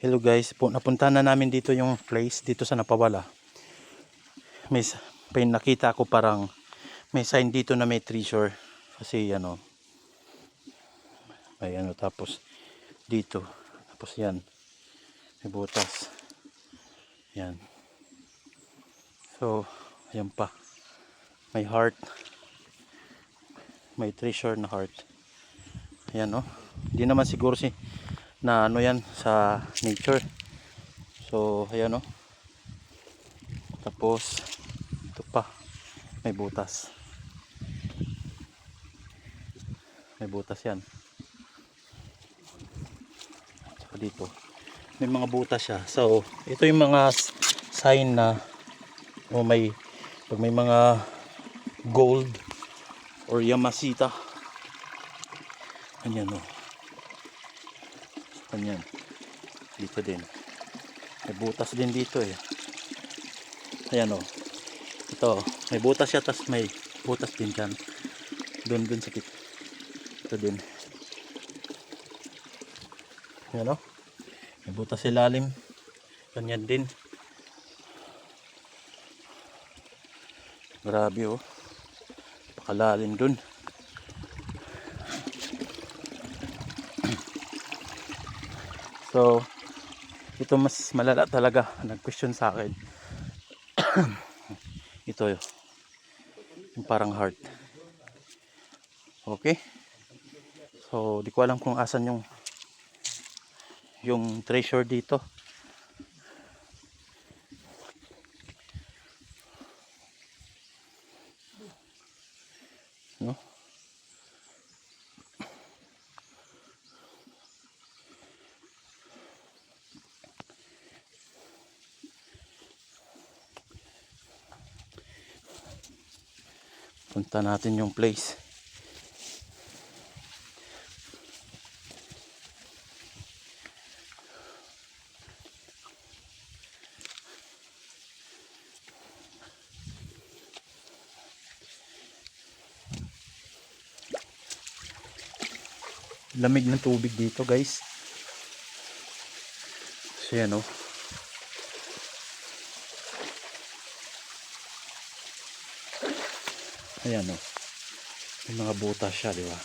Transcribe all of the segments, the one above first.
Hello guys, napunta na namin dito yung place dito sa Napawala. May may nakita ko parang may sign dito na may treasure. Kasi ano may ano tapos dito. Tapos yan may butas. Yan. So yan pa. May heart. May treasure na heart. Ayan no hindi naman siguro si na ano yan sa nature. So ayan no tapos ito pa. May butas. May butas yan. Tsaka dito. May mga butas siya. So ito yung mga sign na o may pag may mga gold or yamasita. Ganyan o ganyan dito din. May butas din dito eh. Ayan o ito may butas siya tas may butas din dyan. Doon doon sa kit ito din. Ayan o may butas ilalim. Ganyan din. Grabe oh. Pakalalim dun so ito mas malala talaga nag-question sa akin. Ito yun. Yung parang heart. Okay? So di ko alam kung asan yung yung treasure dito. No punta natin yung place. Lamig ng tubig dito guys. So yan oh ayan oh. May mga butas siya di ba?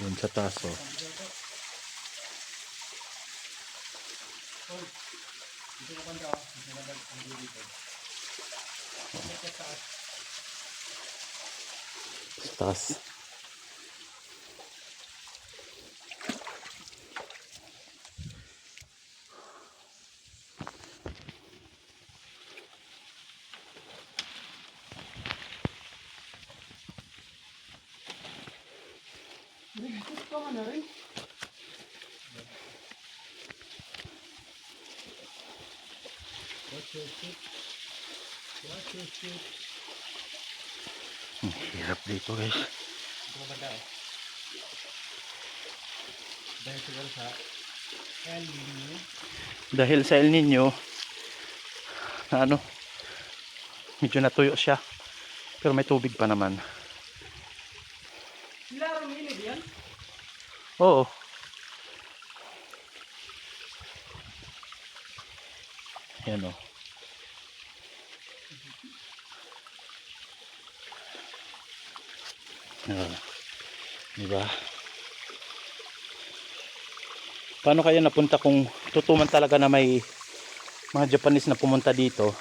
Doon sa taas oh. Sa taas Ang hirap dito guys. Dahil siguro sa El Nino. Dahil sa El Nino, na ano, medyo natuyo siya. Pero may tubig pa naman. Laro minid yan? Oo. Yan o. Ah, diba? Paano kaya napunta kung tutuman talaga na may mga Japanese na pumunta dito?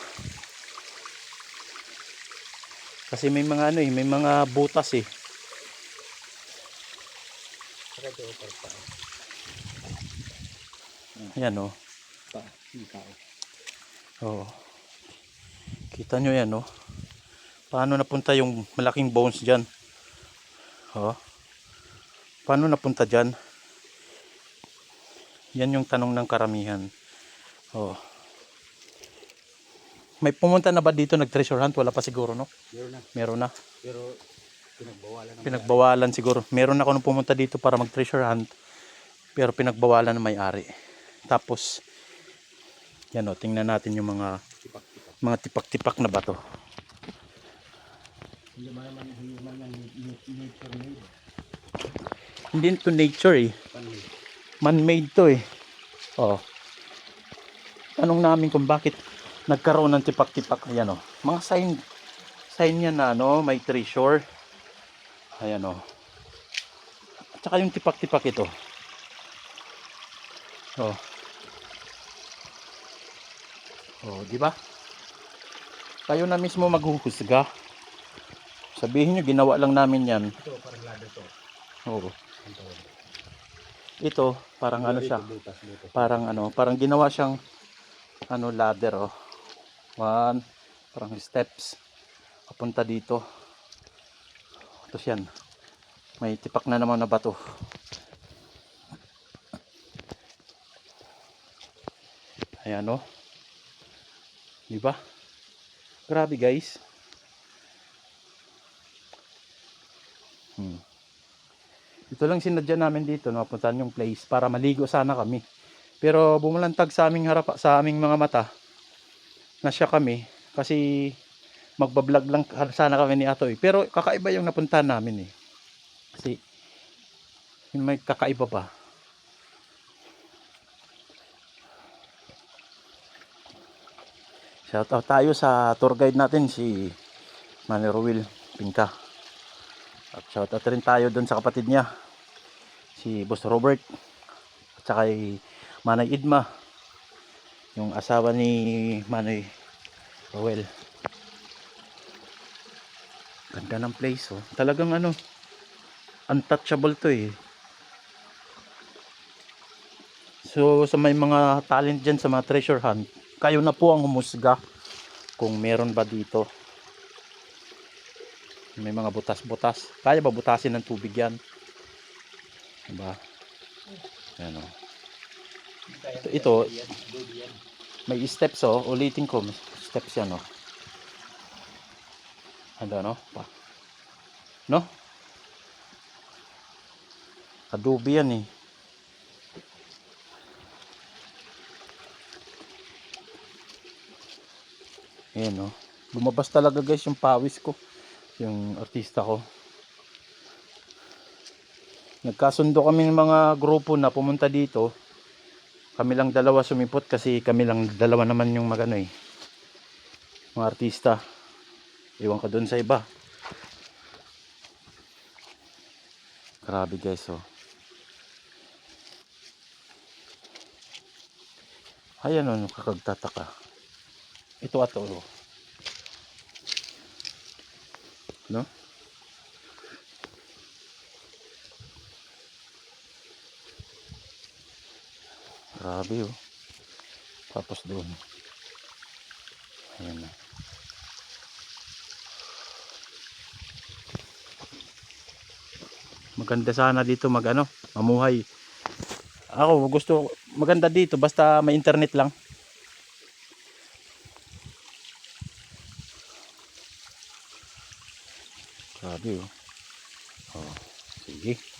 Kasi may mga ano eh, may mga butas eh. Para pa. Yan o. Pa. Yung tao. Oo. Kita nyo yan, no? Paano napunta yung malaking bones dyan? Oh. Paano napunta dyan? Yan yung tanong ng karamihan. Oh. May pumunta na ba dito nag-treasure hunt? Wala pa siguro, no? Meron na. Meron na. Pero pinagbawalan ng Pinagbawalan siguro. Meron ako nung pumunta dito para mag-treasure hunt. Pero pinagbawalan ng may-ari. Tapos, yan o, tingnan natin yung mga tipak-tipak. mga tipak-tipak na bato. Hindi ba naman hindi man yan na- nature made. Hindi to nature eh. Man-made to eh. Oh. Tanong namin kung bakit nagkaroon ng tipak-tipak. Ayan oh. Mga sign sign yan na ano, may treasure. Ayan oh. At saka yung tipak-tipak ito. Oh. Oh, di ba? Kayo na mismo maghuhusga. Sabihin nyo, ginawa lang namin yan. Ito, parang lado to. Oo. Ito, parang ano siya. Parang ano, parang ginawa siyang ano ladder oh. One, parang steps papunta dito. Tapos yan. May tipak na naman na bato. Ayan oh. Di ba? Grabe guys. Hmm. Ito lang sinadya namin dito, napuntahan yung place para maligo sana kami. Pero bumulantag sa aming harap sa aming mga mata. Nasya kami kasi magbablog lang sana kami ni Atoy. Pero kakaiba yung napuntahan namin eh. Kasi may kakaiba pa. Shoutout tayo sa tour guide natin si Manny Ruel Pinka. At shoutout rin tayo doon sa kapatid niya si Boss Robert at saka kay Manay Idma yung asawa ni Manay Rowel ganda ng place oh talagang ano untouchable to eh so sa may mga talent dyan sa mga treasure hunt kayo na po ang humusga kung meron ba dito may mga butas-butas kaya ba butasin ng tubig yan Diba? Ayan o. Ito, ito, may steps oh. Ulitin ko. Steps yan oh. Ano no? Pa. No? Adobe yan eh. Ayan oh. Lumabas talaga guys yung pawis ko. Yung artista ko nagkasundo kami ng mga grupo na pumunta dito kami lang dalawa sumipot kasi kami lang dalawa naman yung magano eh mga artista iwan ka dun sa iba grabe guys oh ayan oh kakagtataka ito ato oh no Grabe oh. Tapos doon. Ayan na. Maganda sana dito mag ano, mamuhay. Ako gusto maganda dito basta may internet lang. Grabe oh. Oh, sige.